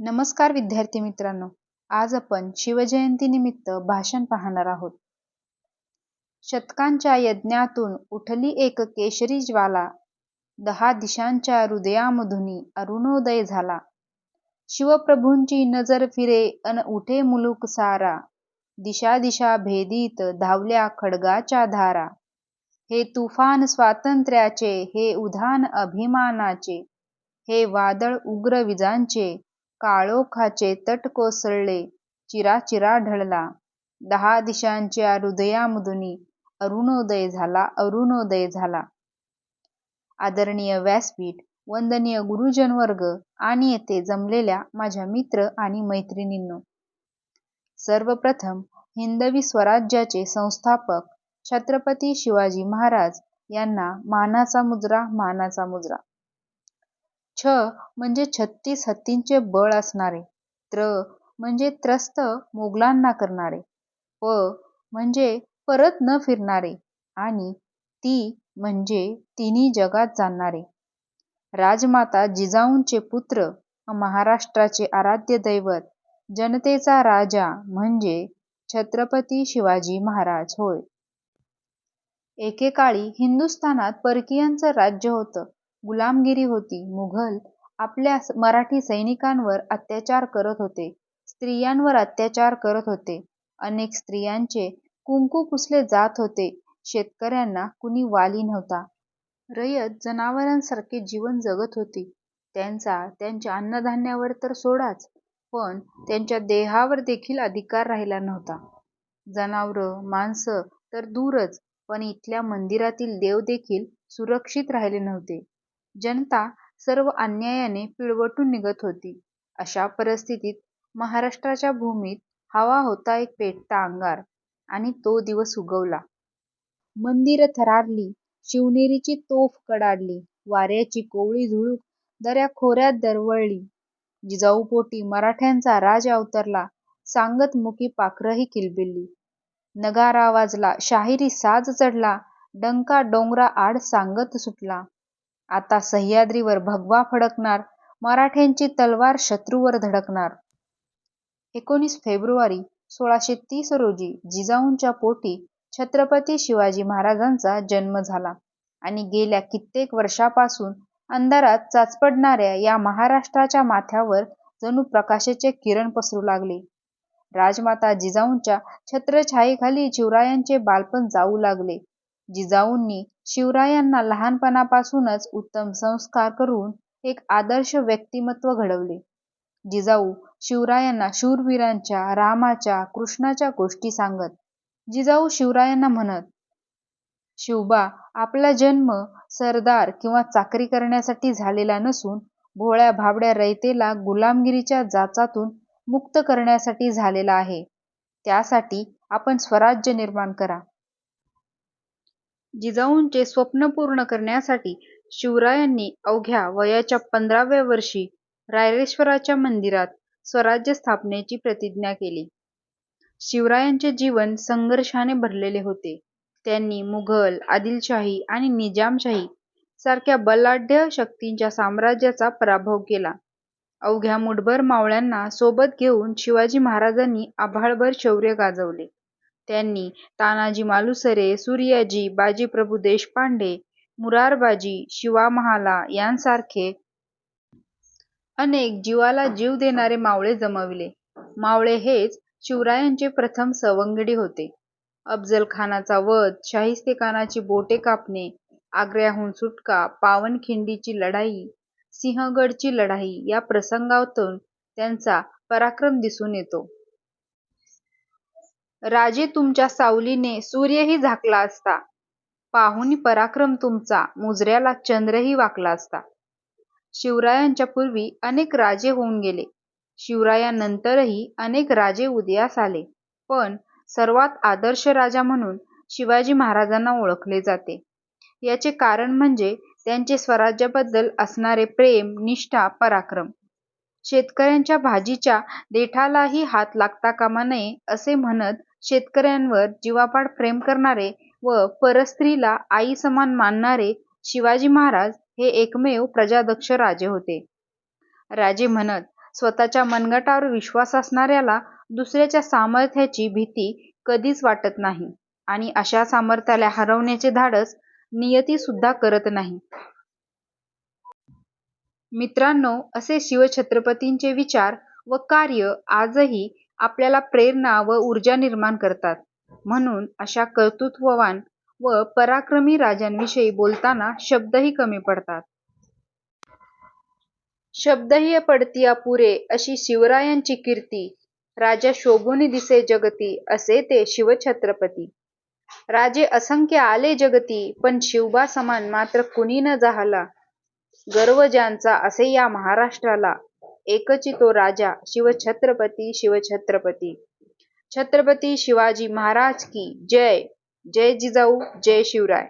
नमस्कार विद्यार्थी मित्रांनो. आज आपण शिवजयंतीनिमित्त भाषण पाहणार आहोत. शतकांच्या यज्ञातून उठली एक केशरी ज्वाला. दहा दिशांच्या हृदयामधुनी अरुणोदय झाला. शिवप्रभूंची नजर फिरे अन उठे मुलुक सारा. दिशा दिशा भेदीत धावल्या खडगाच्या धारा. हे तुफान स्वातंत्र्याचे हे उधान अभिमानाचे हे वादळ उग्र विजांचे काळोखाचे तट कोसळले. चिराचिरा ढळला. दहा दिशांच्या हृदयामधुनी अरुणोदय झाला अरुणोदय झाला. आदरणीय व्यासपीठ वंदनीय गुरुजन वर्ग आणि येथे जमलेल्या माझ्या मित्र आणि मैत्रिणींनो सर्वप्रथम हिंदवी स्वराज्याचे संस्थापक छत्रपती शिवाजी महाराज यांना मानाचा मुजरा मानाचा मुजरा. छ म्हणजे छत्तीस हत्तींचे बळ असणारे. त्र म्हणजे त्रस्त मोगलांना करणारे. प म्हणजे परत न फिरणारे आणि ती म्हणजे तिन्ही जगात जाणणारे राजमाता जिजाऊंचे पुत्र महाराष्ट्राचे आराध्य दैवत जनतेचा राजा म्हणजे छत्रपती शिवाजी महाराज होय. एकेकाळी हिंदुस्थानात परकीयांचं राज्य होतं. गुलामगिरी होती. मुघल आपल्या मराठी सैनिकांवर अत्याचार करत होते. स्त्रियांवर अत्याचार करत होते. अनेक स्त्रियांचे कुंकू पुसले जात होते. शेतकऱ्यांना कुणी वाली नव्हता. रयत जनावरांसारखे जीवन जगत होती. त्यांचा त्यांच्या अन्नधान्यावर तर सोडाच पण त्यांच्या देहावर देखील अधिकार राहिला नव्हता. जनावरं माणसं तर दूरच पण इथल्या मंदिरातील देव देखील सुरक्षित राहिले नव्हते. जनता सर्व अन्यायाने पिळवटून निघत होती. अशा परिस्थितीत महाराष्ट्राच्या भूमीत हवा होता एक पेटता अंगार आणि तो दिवस उगवला. मंदिरं थरारली शिवनेरीची तोफ कडाडली वाऱ्याची कोवळी झुळूक दऱ्या खोऱ्यात दरवळली. जिजाऊपोटी मराठ्यांचा राज अवतरला सांगत मुकी पाखरंही किलबिलली नगारा वाजला शाहिरी साज चढला डंका डोंगरा आड सांगत सुटला. आता सह्याद्रीवर भगवा फडकणार मराठ्यांची तलवार शत्रूवर धडकणार. एकोणीस फेब्रुवारी सोळाशे तीस रोजी जिजाऊंच्या पोटी छत्रपती शिवाजी महाराजांचा जन्म झाला आणि गेल्या कित्येक वर्षापासून अंधारात चाचपडणाऱ्या या महाराष्ट्राच्या माथ्यावर जणू प्रकाशाचे किरण पसरू लागले. राजमाता जिजाऊंच्या छत्रछायेखाली शिवरायांचे बालपण जाऊ लागले. जिजाऊंनी शिवरायांना लहानपणापासूनच उत्तम संस्कार करून एक आदर्श व्यक्तिमत्व घडवले. जिजाऊ शिवरायांना शूरवीरांच्या रामाच्या कृष्णाच्या गोष्टी सांगत. जिजाऊ शिवरायांना म्हणत शिवबा आपला जन्म सरदार किंवा चाकरी करण्यासाठी झालेला नसून भोळ्या भाबड्या रयतेला गुलामगिरीच्या जाचातून मुक्त करण्यासाठी झालेला आहे. त्यासाठी आपण स्वराज्य निर्माण करा. जिजाऊंचे स्वप्न पूर्ण करण्यासाठी शिवरायांनी अवघ्या वयाच्या पंधराव्या वर्षी रायरेश्वराच्या मंदिरात स्वराज्य स्थापनेची प्रतिज्ञा केली. शिवरायांचे जीवन संघर्षाने भरलेले होते. त्यांनी मुघल आदिलशाही आणि निजामशाही सारख्या बलाढ्य शक्तींच्या साम्राज्याचा पराभव केला. अवघ्या मुठभर मावळ्यांना सोबत घेऊन शिवाजी महाराजांनी आभाळभर शौर्य गाजवले. त्यांनी तानाजी मालुसरे सूर्याजी बाजीप्रभू देशपांडे मुरारबाजी शिवा महाला यांसारखे अनेक जीवाला जीव देणारे मावळे जमविले. मावळे हेच शिवरायांचे प्रथम सवंगडी होते. अफजल खानाचा वध शाहिस्तेखानाची बोटे कापणे आग्र्याहून सुटका पावनखिंडीची लढाई सिंहगडची लढाई या प्रसंगातून त्यांचा पराक्रम दिसून येतो. राजे तुमच्या सावलीने सूर्यही झाकला असता. पाहुणी पराक्रम तुमचा मुजऱ्याला चंद्रही वाकला असता. शिवरायांच्या पूर्वी अनेक राजे होऊन गेले. शिवरायांनंतरही अनेक राजे उदयास आले. पण सर्वात आदर्श राजा म्हणून शिवाजी महाराजांना ओळखले जाते. याचे कारण म्हणजे त्यांचे स्वराज्याबद्दल असणारे प्रेम निष्ठा पराक्रम. शेतकऱ्यांच्या भाजीच्या देठालाही हात लागता कामा नये असे म्हणत शेतकऱ्यांवर जीवापाड प्रेम करणारे व परस्त्रीला आई समान मानणारे शिवाजी महाराज हे एकमेव प्रजादक्ष राजे होते राजे म्हणत स्वतःच्या मनगटावर विश्वास असणाऱ्याला दुसऱ्याच्या सामर्थ्याची भीती कधीच वाटत नाही आणि अशा सामर्थ्याला हरवण्याचे धाडस नियती सुद्धा करत नाही. मित्रांनो, असे शिवछत्रपतींचे विचार व कार्य आजही आपल्याला प्रेरणा व ऊर्जा निर्माण करतात. म्हणून अशा कर्तृत्ववान व पराक्रमी राजांविषयी बोलताना शब्दही कमी पडतात. शब्दही पडतिया पुरे अशी शिवरायांची कीर्ती. राजा शोभूनी दिसे जगती असे ते शिवछत्रपती. राजे असंख्य आले जगती पण शिवबा समान मात्र कुणी न जाहला. गर्व ज्यांचा असे या महाराष्ट्राला एकची तो राजा शिवछत्रपती शिवछत्रपती. छत्रपती शिवाजी महाराज की जय. जय जिजाऊ जय शिवराय